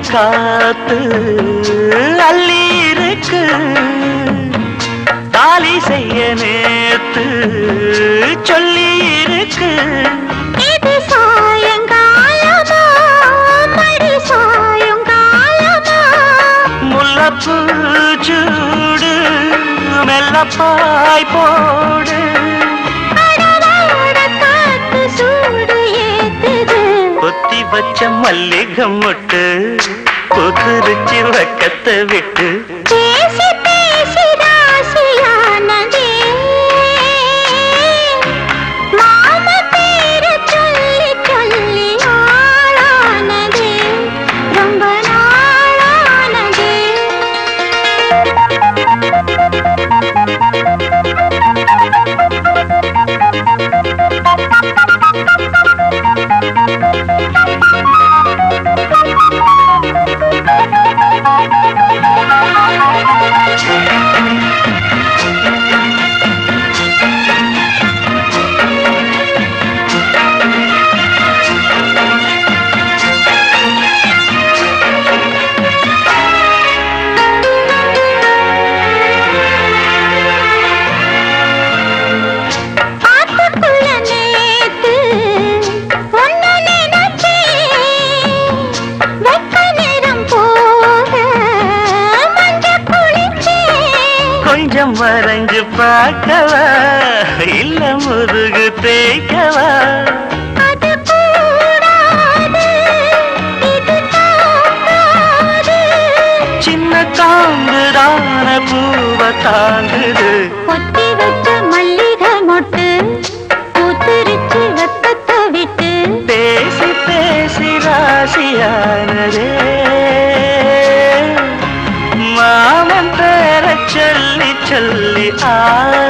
காத்து அள்ளி இருக்கு தாலி செய்ய நேத்து சொல்லி இருக்கு முல்லப்பூ சூடு மெல்லப்பாய் போடு. கொத்தி வச்ச மல்லிகை மொட்டு கொத்துருச்சு வக்கத்தை விட்டு. Thank you. வரைஞ்சு பார்க்கவா? இல்ல முதுகு தேய்க்கவா? சின்ன காம்புதான பூவ தாங்குது. பொத்தி வச்ச மல்லிகை மொட்டு மாமன் பேர சொல்லி சொல்லி ஆளானதே